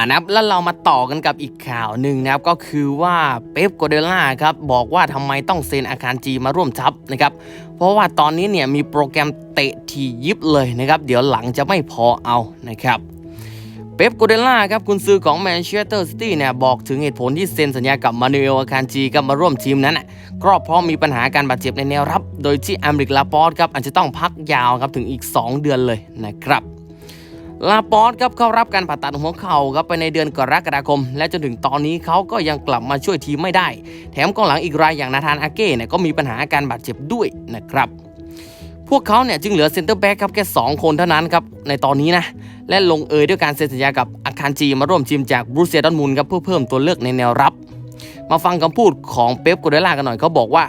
อ่านะครับแล้วเรามาต่อกันกับอีกข่าวหนึ่งนะครับก็คือว่าเป๊ปโกเดล่าครับบอกว่าทำไมต้องเซ็นอาคารจีมาร่วมทัพนะครับเพราะว่าตอนนี้เนี่ยมีโปรแกรมเตะทียิบเลยนะครับเดี๋ยวหลังจะไม่พอเอานะครับเป๊ปโกเดล่าครับคุณซื้อของแมนเชสเตอร์ซิตี้เนี่ยบอกถึงเหตุผลที่เซ็นสัญญากับมานูเอลอาคารจีกับมาร่วมทีมนั้นก็เพราะมีปัญหาการบาดเจ็บในแนวรับ โดยที่อเมริกลาปอร์ตครับอาจจะต้องพักยาวครับถึงอีก 2 เดือนเลยนะครับ ลาปอสครับเข้ารับการผ่าตัดหัวเข่าครับไปในเดือนกรกฎาคม และจนถึงตอนนี้เขาก็ยังกลับมาช่วยทีมไม่ได้ แถมกองหลังอีกรายอย่างนาธานอาเก้เนี่ยก็มีปัญหาอาการบาดเจ็บด้วยนะครับ พวกเขาเนี่ยจึงเหลือเซ็นเตอร์แบ็กครับแค่2 คนเท่านั้นครับในตอนนี้นะและลงเอยด้วยการเซ็นสัญญากับอาคารจีมาร่วมทีมจากบรูเซียดอนมูลครับเพื่อเพิ่มตัวเลือกในแนวรับ มาฟังคำพูดของเป๊ปโกเดล่ากันหน่อยเขาบอกว่า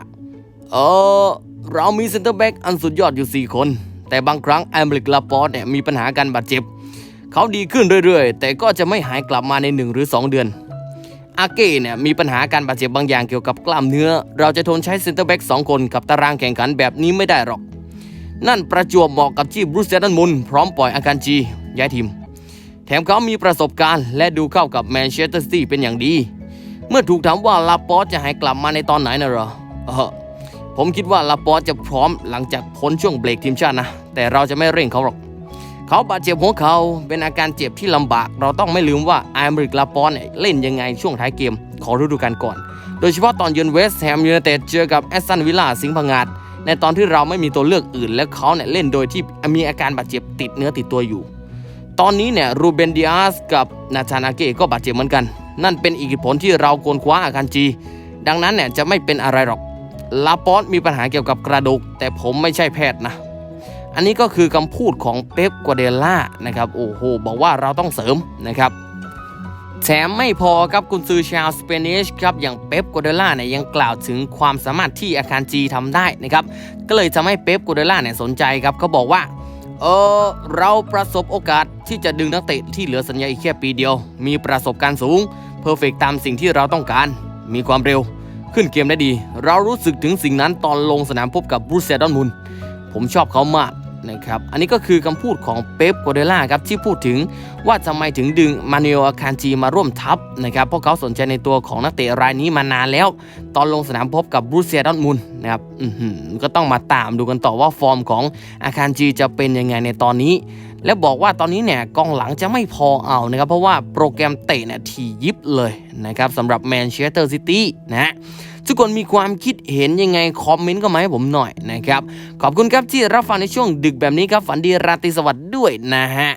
เออเรามีเซ็นเตอร์แบ็กอันสุดยอดอยู่ 4 คน แต่บางครั้งแอมบริกลาปอร์ตเนี่ยมีปัญหาการบาดเจ็บ เขาดีขึ้นเรื่อยๆ แต่ก็จะไม่หายกลับมาใน 1 หรือ 2 เดือน อาเก้เนี่ยมีปัญหาการบาดเจ็บบางอย่างเกี่ยวกับกล้ามเนื้อ เราจะทนใช้เซนเตอร์แบ็กสองคนกับตารางแข่งขันแบบนี้ไม่ได้หรอก นั่นประจวบเหมาะกับที่บรูซเซดันมุนพร้อมปล่อยอาการจีย้ายทีม แถมเขามีประสบการณ์ และดูเข้ากับแมนเชสเตอร์ซิตี้เป็นอย่างดี เมื่อถูกถามว่าลาปอสจะหายกลับมาในตอนไหนนะหรอเออผมคิดว่าลาปอสจะพร้อมหลังจากพ้นช่วงเบรกทีมชาตินะ แต่เราจะไม่เร่งเขาหรอก เขาบาดเจ็บหัวเขาเป็นอาการเจ็บที่ลำบาก เราต้องไม่ลืมว่าไอมริกลาปอนเนี่ยเล่นยังไงช่วงท้ายเกม ของฤดูกาลก่อน โดยเฉพาะตอนเยือนเวสต์แฮมยูไนเต็ดเจอกับแอสตันวิลล่าสิงห์พังาดในตอนที่เราไม่มีตัวเลือกอื่น และเขาเนี่ยเล่นโดยที่มีอาการบาดเจ็บติดเนื้อติดตัวอยู่ ตอนนี้เนี่ยรูเบนดิอาสกับนาธานาเก้ก็บาดเจ็บเหมือนกัน นั่นเป็นอีกผลที่เราควรคว้าอาการจีดังนั้นเนี่ยจะไม่เป็นอะไรหรอกลาปอนมีปัญหาเกี่ยวกับกระดูก แต่ผมไม่ใช่แพทย์นะ อันนี้ก็คือคำพูดของเป๊ปกัวเดล่านะครับโอ้โหบอกว่าเราต้องเสริมนะครับแถมไม่พอครับกุนซือชาวสเปนิชครับอย่างเป๊ปกัวเดล่าเนี่ยยังกล่าวถึงความสามารถที่อาคารจีทำได้นะครับก็เลยทำให้เป๊ปกัวเดล่าเนี่ยสนใจครับเขาบอกว่าเออเราประสบโอกาสที่จะดึงนักเตะที่เหลือสัญญาอีกแค่ปีเดียว มีประสบการณ์สูงเพอร์เฟกตามสิ่งที่เราต้องการ มีความเร็ว ขึ้นเกมได้ดี เรารู้สึกถึงสิ่งนั้นตอนลงสนามพบกับบรูเซดอนมุนผมชอบเขามาก นะครับ อันนี้ก็คือคำพูดของเป๊ปโกเดล่าครับที่พูดถึงว่าทำไมถึงดึงมานูเอลอาคารจีมาร่วมทัพนะครับเพราะเขาสนใจในตัวของนักเตะรายนี้มานานแล้ว ตอนลงสนามพบกับบรูเซียดอนมุนนะครับก็ต้องมาตามดูกันต่อว่าฟอร์มของอาคารจีจะเป็นยังไงในตอนนี้ และบอกว่าตอนนี้เนี่ยกองหลังจะไม่พอเอานะครับ เพราะว่าโปรแกรมเตะเนี่ยที่ยิบเลยนะครับสำหรับแมนเชสเตอร์ซิตี้นะทุกคนมีความคิดเห็นยังไง คอมเมนต์ก็มาให้ผมหน่อยนะครับ ขอบคุณครับที่รับฟังในช่วงดึกแบบนี้ครับ ฝันดีราตรีสวัสดิ์ด้วยนะฮะ